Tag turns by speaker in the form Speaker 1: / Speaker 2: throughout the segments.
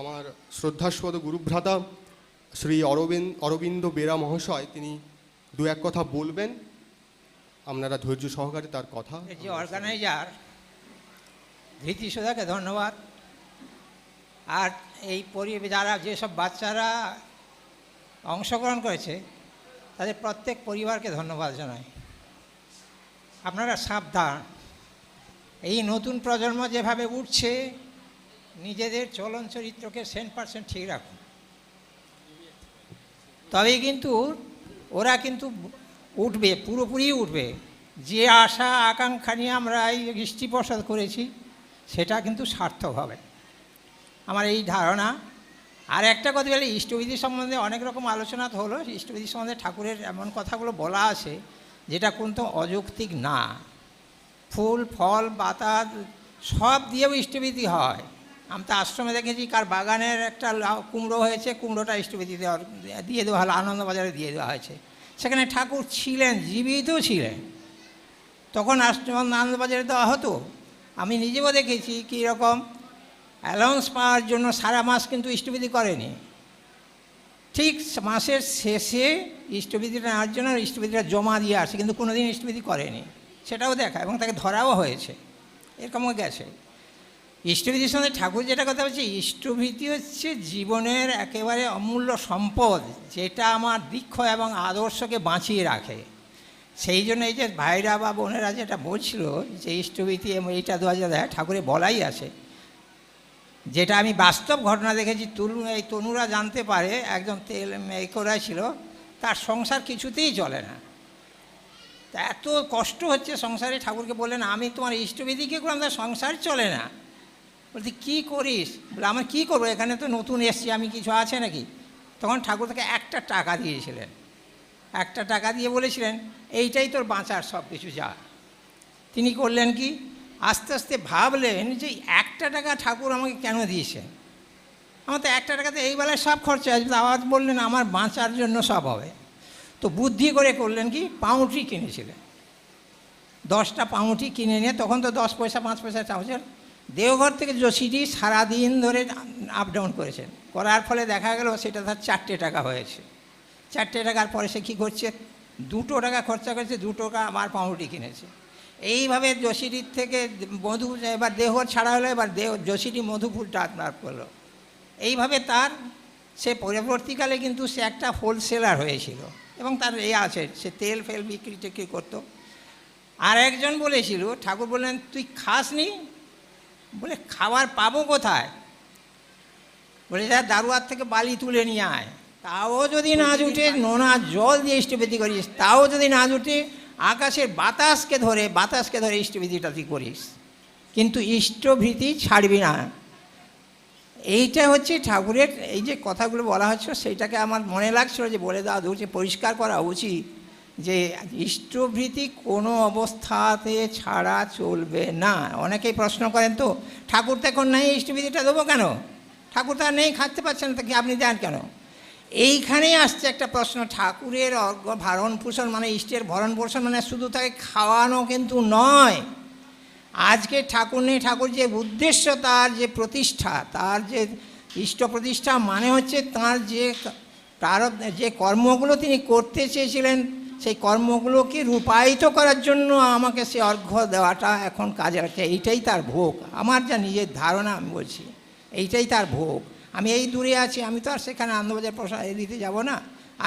Speaker 1: আমার শ্রদ্ধাস্পদ গুরুভ্রাতা শ্রী অরবিন্দ অরবিন্দ বেরা মহাশয়, তিনি দু এক কথা বলবেন। আপনারা ধৈর্য সহকারে তার কথা
Speaker 2: যে অর্গানাইজার ধৃতি সুধাকে ধন্যবাদ। আর এই পরিবেশ, যারা যেসব বাচ্চারা অংশগ্রহণ করেছে, তাদের প্রত্যেক পরিবারকে ধন্যবাদ জানাই। আপনারা সাবধান। এই নতুন প্রজন্ম যেভাবে উঠছে নিজেদের চলন চরিত্রকে সেন্ট পার্সেন্ট ঠিক রাখুন। তবে কিন্তু ওরা কিন্তু উঠবে, পুরোপুরি উঠবে। যে আশা, আকাঙ্ক্ষা নিয়ে আমরা এই দৃষ্টি প্রসাদ করেছি, সেটা কিন্তু সার্থক হবে। আমার এই ধারণা। আর একটা কথা বলে, ইষ্টবিধি সম্বন্ধে অনেক রকম আলোচনা তো হলো। ইষ্টবিধি সম্বন্ধে ঠাকুরের এমন কথাগুলো বলা আছে, যেটা কিন্তু অযৌক্তিক না। ফুল, ফল বাতাস সব দিয়েও ইষ্টবিধি হয়। আমি তো আশ্রমে দেখেছি, কার বাগানের একটা কুমড়ো হয়েছে, কুমড়োটা ইষ্টবিধি দেওয়ার দিয়ে দেওয়া হলো, আনন্দবাজারে দিয়ে দেওয়া হয়েছে। সেখানে ঠাকুর ছিলেন, জীবিত ছিলেন। তখন আশ্রম আনন্দবাজারে দেওয়া হতো। আমি নিজেও দেখেছি কীরকম অ্যালাউন্স পাওয়ার জন্য সারা মাস কিন্তু ইষ্টবিধি করেনি। ঠিক মাসের শেষে ইষ্টবিধিটা নেওয়ার জন্য ইষ্টবিধিটা জমা দিয়ে আসে, কিন্তু কোনোদিন ইষ্টবিধি করেনি। সেটাও দেখা, এবং তাকে ধরাও হয়েছে। এরকমও গেছে। ইষ্টবিধির সঙ্গে ঠাকুর যেটা কথা বলছে, ইষ্টভীতি হচ্ছে জীবনের একেবারে অমূল্য সম্পদ যেটা আমার দীক্ষ এবং আদর্শকে বাঁচিয়ে রাখে। সেই জন্য এই যে ভাইরা বা বোনেরা যেটা বলছিল যে ইষ্টভীতি এবং এইটা দু হাজার ঠাকুরে বলাই আছে, যেটা আমি বাস্তব ঘটনা দেখেছি, তরুণ, এই তনুরা জানতে পারে, একজন তেল এই করা ছিল, তার সংসার কিছুতেই চলে না। তা এত কষ্ট হচ্ছে সংসারে, ঠাকুরকে বললেন, আমি তোমার ইষ্টবিধিকে করলাম? তার সংসার চলে না। বলছি কী করিস? বলে, আমার কী করব? এখানে তো নতুন এসছি, আমি কিছু আছে নাকি? তখন ঠাকুর তাকে একটা টাকা দিয়েছিলেন। একটা টাকা দিয়ে বলেছিলেন, এইটাই তোর বাঁচার সব কিছু যা। তিনি করলেন কি? আস্তে আস্তে ভাবলেন যে, একটা টাকা ঠাকুর আমাকে কেন দিয়েছেন আমার তো একটা টাকাতে এই বেলায় সব খরচা আসবে আবার বললেন, আমার বাঁচার জন্য সব হবে। তো বুদ্ধি করে করলেন কি? পাউরুটি কিনেছিলেন। দশটা পাউরুটি কিনে নিয়ে, তখন তো দশ পয়সা, পাঁচ পয়সা চাউচার দেওঘর থেকে যোশীজি সারাদিন ধরে আপ ডাউন করেছেন। করার ফলে দেখা গেল সেটা তার চারটে টাকা হয়েছে। চারটে টাকার পরে সে কী করছে? দুটো টাকা খরচা করেছে দুটো টাকা আবার পাউরুটি কিনেছে। এইভাবে যোশীটির থেকে মধু এবার দেহ ছাড়া হলো, এবার দেহ যোশীটি মধুপুরটা আপনার করল। এইভাবে তার, সে পরবর্তীকালে কিন্তু সে একটা হোলসেলার হয়েছিল এবং তার এ আছে, সে তেল ফেল বিক্রি টিক্রি করতো। আর একজন বলেছিল, ঠাকুর বললেন, তুই খাসনি? বলে খাবার পাবো কোথায়? বলে যা দারুয়ার থেকে বালি তুলে নিয়ে আয়। তাও যদি না জুটে নোনা জল দিয়ে ইষ্টবিধি করিস তাও যদি না জুটে আকাশের বাতাসকে ধরে বাতাসকে ধরে ইষ্টবিধিটা তুই করিস। কিন্তু ইষ্টভীতি ছাড়বি না। এইটা হচ্ছে ঠাকুরের এই যে কথাগুলো বলা হচ্ছে সেইটাকে আমার মনে লাগছিল যে বলে দেওয়া উচিত পরিষ্কার করা উচিত। যে ইষ্টভীতি কোনো অবস্থাতে ছাড়া চলবে না। অনেকেই প্রশ্ন করেন তো, ঠাকুর তো এখন নেই, ইষ্টভীতিটা দেবো কেন? ঠাকুর তো নেই, খাটতে পারছেন তাকে আপনি দেন কেন? এইখানেই আসছে একটা প্রশ্ন, ঠাকুরের ভারণ পোষণ মানে ইষ্টের ভরণ পোষণ মানে শুধু তাকে খাওয়ানো কিন্তু নয়। আজকে ঠাকুর নেই, ঠাকুর যে উদ্দেশ্য, তার যে প্রতিষ্ঠা, তার যে ইষ্ট প্রতিষ্ঠা মানে হচ্ছে তার যে প্রারব যে কর্মগুলো তিনি করতে চেয়েছিলেন সেই কর্মগুলোকে রূপায়িত করার জন্য আমাকে সে অর্ঘ্য দেওয়াটা এখন কাজে লাগছে। এইটাই তার ভোগ। আমার যা নিজের ধারণা, আমি বলছি, এইটাই তার ভোগ। আমি এই দূরে আছি, আমি তো আর সেখানে আনন্দবাজার প্রসাদ দিতে যাব না।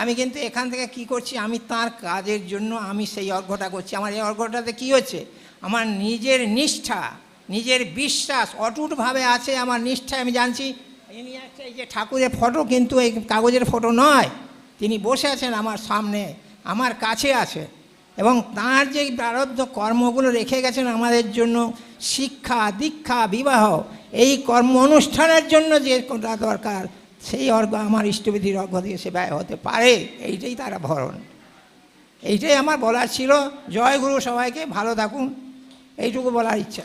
Speaker 2: আমি কিন্তু এখান থেকে কি করছি, আমি তার কাজের জন্য আমি সেই অর্ঘ্যটা করছি। আমার এই অর্ঘ্যটাতে কী হচ্ছে? আমার নিজের নিষ্ঠা, নিজের বিশ্বাস অটুটভাবে আছে আমার নিষ্ঠায়। আমি জানছি, ইনি একটা এই যে ঠাকুরের ফটো, কিন্তু এই কাগজের ফটো নয়। তিনি বসে আছেন আমার সামনে। আমার কাছে আছে। এবং তার যে প্রারব্ধ কর্মগুলো রেখে গেছেন আমাদের জন্য, শিক্ষা, দীক্ষা, বিবাহ, এই কর্ম অনুষ্ঠানের জন্য যে কোনটা দরকার, সেই অর্ঘ আমার ইষ্টবিধির অর্ঘ দিয়ে সে ব্যয় হতে পারে। এইটাই তারা ভরণ। এইটাই আমার বলার ছিল। জয় গুরু সবাইকে ভালো থাকুন। এইটুকু বলার ইচ্ছা।